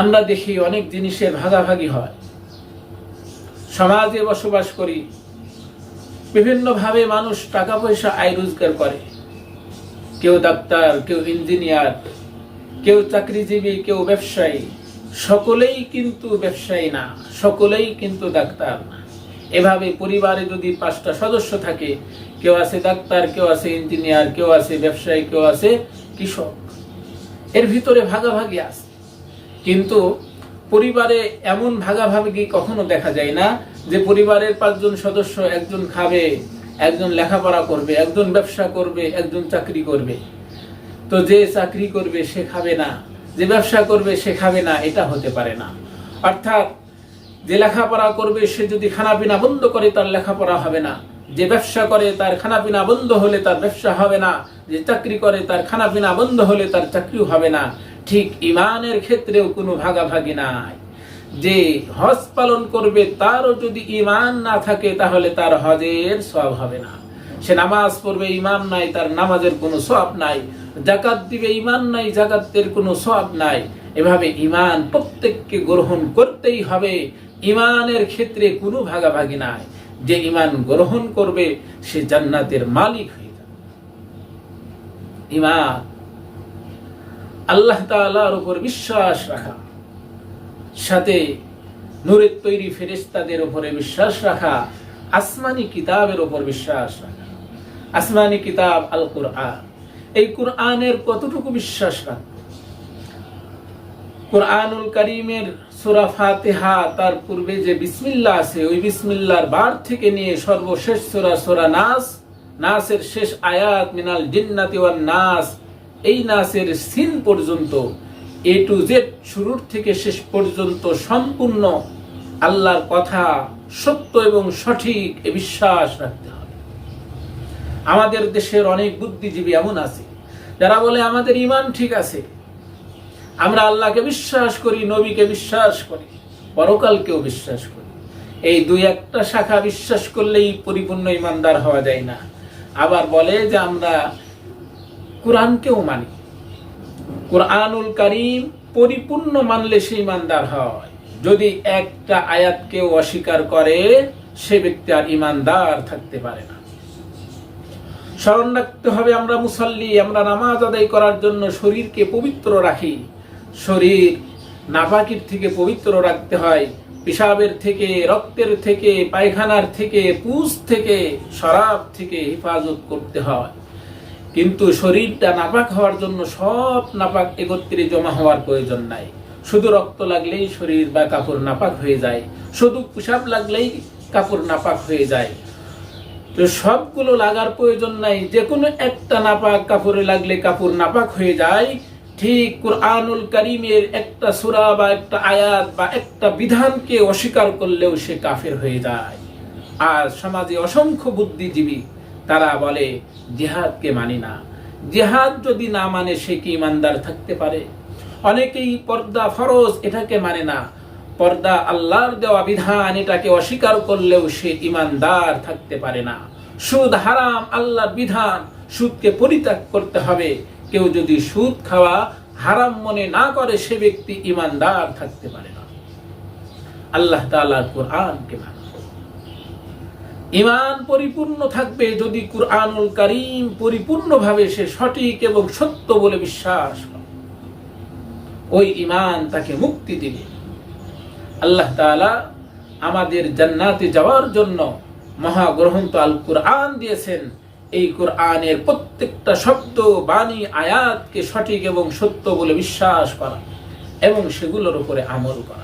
আমরা দেখি অনেক জিনিসের ভাগাভাগি হয়। সমাজে বসবাস করি। বিভিন্নভাবে মানুষ টাকা পয়সা আয় রোজগার করে। কেউ ডাক্তার, কেউ ইঞ্জিনিয়ার, কেউ চাকরিজীবী, কেউ ব্যবসায়ী। সকলেই কিন্তু ব্যবসায়ী না, সকলেই কিন্তু ডাক্তার। না এভাবে পরিবারে যদি পাঁচটা সদস্য থাকে, কেউ আছে ডাক্তার, কেউ আছে ইঞ্জিনিয়ার, কেউ আছে ব্যবসায়ী, কেউ আছে কৃষক। এর ভিতরে ভাগাভাগি আছে। কিন্তু পরিবারে এমন ভাগাভাগি কখনো দেখা যায় না যে পরিবারের পাঁচজন সদস্য একজন খাবে, একজন লেখাপড়া করবে, একজন ব্যবসা করবে, একজন চাকরি করবে। তো যে চাকরি করবে সে খাবে না, যে ব্যবসা করবে সে খাবে না, এটা হতে পারে না। অর্থাৎ যে লেখাপড়া করবে সে যদি খানাপিনা বন্ধ করে, তার লেখাপড়া হবে না। যে ব্যবসা করে, তার খানাপিনা বন্ধ হলে তার ব্যবসা হবে না। যে চাকরি করে, তার খানাপিনা বন্ধ হলে তার চাকরিও হবে না। ঠিক ইমানের ক্ষেত্রেও কোনো ভাগাভাগি নাই। যে হজ পালন করবে তারও যদি ইমান না থাকে, তাহলে তার হজের সব হবে না। সে নামাজ পড়বে ইমান নাই, তার নামাজের কোনো সব নাই। জাকাত দিবে ইমান নাই জাকাতের কোনো সব নাই। এভাবে ইমান প্রত্যেককে গ্রহণ করতেই হবে। ইমানের ক্ষেত্রে কোনো ভাগাভাগি নাই। যে ইমান গ্রহণ করবে, সে জান্নাতের মালিক হয়ে যাবে। ইমান আল্লাহ তাআলার উপর বিশ্বাস রাখা। সাথে নূরের তৈরি ফেরেশতাদের উপরে বিশ্বাস রাখা। আসমানি কিতাবের উপর বিশ্বাস রাখা। আসমানি কিতাব আল কোরআন এই কোরআনের কতটুকু বিশ্বাস রাখব? কোরআনুল করিমের সুরা ফাতেহা তার পূর্বে যে বিসমিল্লা আছে, ওই বিসমিল্লার বার থেকে নিয়ে সর্বশেষ সুরা সুরা নাস। নাসের শেষ আয়াত মিনাল জিন্নাতি ওয়ান নাস। এই নাচের সিন পর্যন্ত এ টু জেড শুরুর থেকে শেষ পর্যন্ত সম্পূর্ণ আল্লাহর কথা সত্য এবং সঠিক এ বিশ্বাস রাখতে হবে। আমাদের দেশের অনেক বুদ্ধিজীবী এমন আছে, যারা বলে আমাদের ইমান ঠিক আছে, আমরা আল্লাহকে বিশ্বাস করি, নবীকে বিশ্বাস করি, পরকালকেও বিশ্বাস করি। এই দুই একটা শাখা বিশ্বাস করলেই পরিপূর্ণ ইমানদার হওয়া যায় না। আবার বলে যে আমরা কোরআনকেও মানি। কোরআনুল কারিম পরিপূর্ণ মানলে সে ইমানদার হয়। যদি একটা আয়াতকে অস্বীকার করে, সে ব্যক্তি আর ইমানদার থাকতে পারে না। স্মরণ রাখতে হবে আমরা মুসল্লি, আমরা নামাজ আদায় করার জন্য শরীরকে পবিত্র রাখি। শরীর নাপাকির থেকে পবিত্র রাখতে হয়। পেশাবের থেকে, রক্তের থেকে, পায়খানার থেকে পুষ থেকে, শরাব থেকে হেফাজত করতে হয়। কিন্তু শরীরটা নাপাক হওয়ার জন্য সব নাপাক একত্রে জমা হওয়ার প্রয়োজন নাই। শুধু রক্ত লাগলেই শরীর বা কাপড় নাপাক হয়ে যায়, শুধু পেশাব লাগলেই কাপড় নাপাক হয়ে যায়। তো সবগুলো লাগার প্রয়োজন নাই যে কোনো একটা নাপাক কাপড়ে লাগলে কাপড় নাপাক হয়ে যায়। ঠিক কোরআনুল করিমের একটা সূরা বা একটা আয়াত বা একটা বিধানকে অস্বীকার করলেও সে কাফের হয়ে যায়। আর সমাজে অসংখ্য বুদ্ধিজীবী তারা বলে, জিহাদকে মানি না। জিহাদ যদি না মানে সে কি ইমানদার থাকতে পারে? অনেকেই পর্দা ফরজ এটাকে মানে না। পর্দা আল্লাহর দেওয়া বিধান এটাকে অস্বীকার করলেও সে ইমানদার থাকতে পারে না। সুদ হারাম আল্লাহর বিধান। সুদকে পরিত্যাগ করতে হবে। কেউ যদি সুদ খাওয়া হারাম মনে না করে, সে ব্যক্তি ইমানদার থাকতে পারে না। আল্লাহ তাআলার কোরআনকে মানে। ইমান পরিপূর্ণ থাকবে যদি কুরআনুল করিম পরিপূর্ণভাবে সে সঠিক এবং সত্য বলে বিশ্বাস ওই ইমান তাকে মুক্তি দিবে। আল্লাহ তাআলা আমাদের জান্নাতে যাওয়ার জন্য মহাগ্রন্থ আল কুরআন দিয়েছেন। এই কোরআনের প্রত্যেকটা শব্দ, বাণী, আয়াতকে সঠিক এবং সত্য বলে বিশ্বাস করা এবং সেগুলোর উপরে আমল করা।